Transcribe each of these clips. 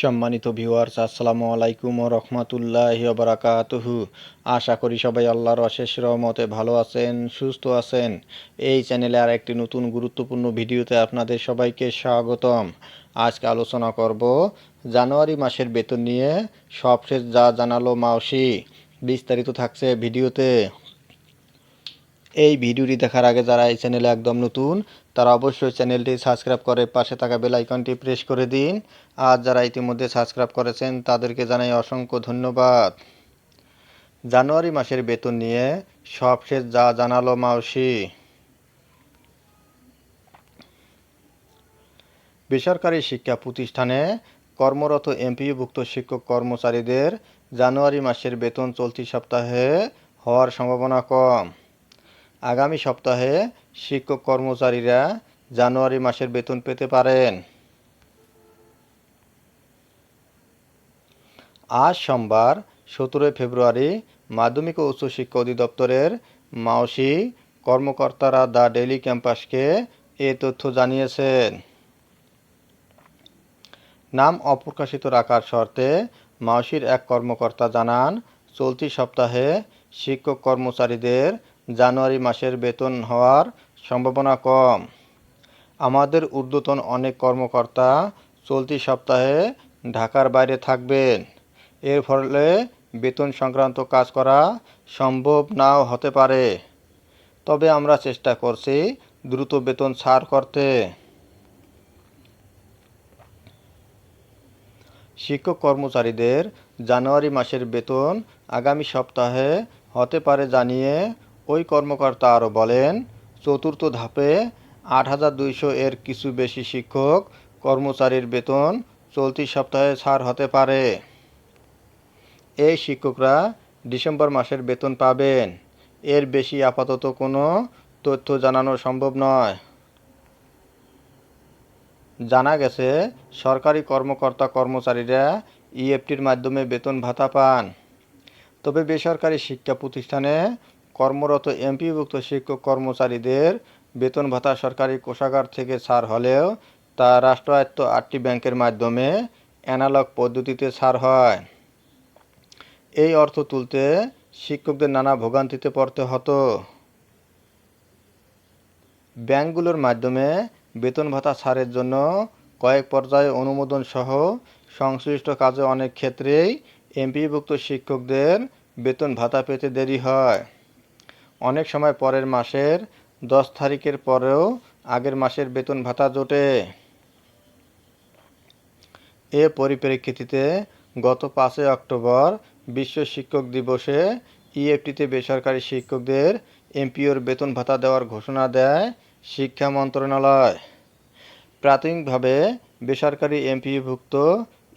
সম্মানিত ভিউয়ার্স আসসালামু আলাইকুম ও রহমতুল্লাহ বারাকাতুহু। আশা করি সবাই আল্লাহর অশেষ রহমতে ভালো আছেন, সুস্থ আছেন। এই চ্যানেলে আর একটি নতুন গুরুত্বপূর্ণ ভিডিওতে আপনাদের সবাইকে স্বাগতম। আজকে আলোচনা করব জানুয়ারি মাসের বেতন নিয়ে সবশেষ যা জানালো মাওসি বিস্তারিত থাকছে ভিডিওতে। এই ভিডিওটি দেখার আগে যারা এই চ্যানেলে একদম নতুন, তারা অবশ্যই চ্যানেলটি সাবস্ক্রাইব করে পাশে থাকা বেল আইকনটি প্রেস করে দিন। আর যারা ইতিমধ্যে সাবস্ক্রাইব করেছেন, তাদেরকে জানাই অসংখ্য ধন্যবাদ। জানুয়ারি মাসের বেতন নিয়ে সবশেষ যা জানালো মাওসি বেসরকারি শিক্ষা প্রতিষ্ঠানে কর্মরত এমপিওভুক্ত শিক্ষক কর্মচারীদের জানুয়ারি মাসের বেতন চলতি সপ্তাহে হওয়ার সম্ভাবনা কম। আগামী সপ্তাহে শিক্ষক কর্মচারীরা জানুয়ারি মাসের বেতন পেতে পারেন। আজ সোমবার, সতেরোই ফেব্রুয়ারি, মাধ্যমিক ও উচ্চশিক্ষা অধিদপ্তরের মাওসি কর্মকর্তারা দ্য ডেইলি ক্যাম্পাসকে এ তথ্য জানিয়েছেন। নাম অপ্রকাশিত রাখার শর্তে মাওসির এক কর্মকর্তা জানান, চলতি সপ্তাহে শিক্ষক কর্মচারীদের জানুয়ারি মাসের বেতন হওয়ার সম্ভাবনা কম। আমাদের ঊর্ধ্বতন অনেক কর্মকর্তা চলতি সপ্তাহে ঢাকার বাইরে থাকবেন। এর ফলে বেতন সংক্রান্ত কাজ করা সম্ভব নাও হতে পারে। তবে আমরা চেষ্টা করছি দ্রুত বেতন ছাড় করতে। শিক্ষক কর্মচারীদের জানুয়ারি মাসের বেতন আগামী সপ্তাহে হতে পারে জানিয়ে ওই কর্মকর্তা আরও বলেন, চতুর্থ ধাপে আট হাজার দুইশো এর কিছু বেশি শিক্ষক কর্মচারীর বেতন চলতি সপ্তাহে ছাড় হতে পারে। এই শিক্ষকরা ডিসেম্বর মাসের বেতন পাবেন। এর বেশি আপাতত কোনো তথ্য জানানো সম্ভব নয়। জানা গেছে, সরকারি কর্মকর্তা কর্মচারীরা ইএফটির মাধ্যমে বেতন ভাতা পান। তবে বেসরকারি শিক্ষা প্রতিষ্ঠানে কর্মরত এমপিভুক্ত শিক্ষক কর্মচারীদের বেতন ভাতা সরকারি কোষাগার থেকে ছাড় হলেও তা রাষ্ট্রায়ত্ত আটটি ব্যাংকের মাধ্যমে অ্যানালগ পদ্ধতিতে ছাড় হয়। এই অর্থ তুলতে শিক্ষকদের নানা ভোগান্তিতে পড়তে হতো। ব্যাংকগুলোর মাধ্যমে বেতন ভাতা ছাড়ের জন্য কয়েক পর্যায়ে অনুমোদন সহ সংশ্লিষ্ট কাজে অনেক ক্ষেত্রেই এমপিভুক্ত শিক্ষকদের বেতন ভাতা পেতে দেরি হয়। অনেক সময় পরের মাসের দশ তারিখের পরেও আগের মাসের বেতন ভাতা জোটে। এ পরিপ্রেক্ষিতে গত পাঁচই অক্টোবর বিশ্ব শিক্ষক দিবসে ইএফটিতে বেসরকারি শিক্ষকদের এমপিওর বেতন ভাতা দেওয়ার ঘোষণা দেয় শিক্ষা মন্ত্রণালয়। প্রাথমিকভাবে বেসরকারি এমপিভুক্ত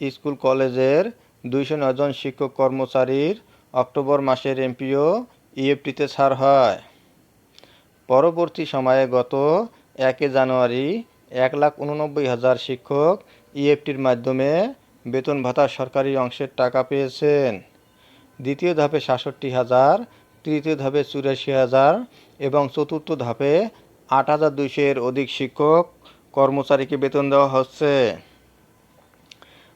স্কুল কলেজের দুইশো নজন শিক্ষক কর্মচারীর অক্টোবর মাসের এমপিও ইএফটিতে ছাড় হয়। পরবর্তী সময়ে গত একে জানুয়ারি এক লাখ উননব্বই হাজার শিক্ষক ইএফটির মাধ্যমে বেতন ভাতা সরকারি অংশের টাকা পেয়েছেন। দ্বিতীয় ধাপে সাতষট্টি হাজার, তৃতীয় ধাপে চুরাশি হাজার এবং চতুর্থ ধাপে আট হাজার দুইশো এর অধিক শিক্ষক কর্মচারীকে বেতন দেওয়া হচ্ছে।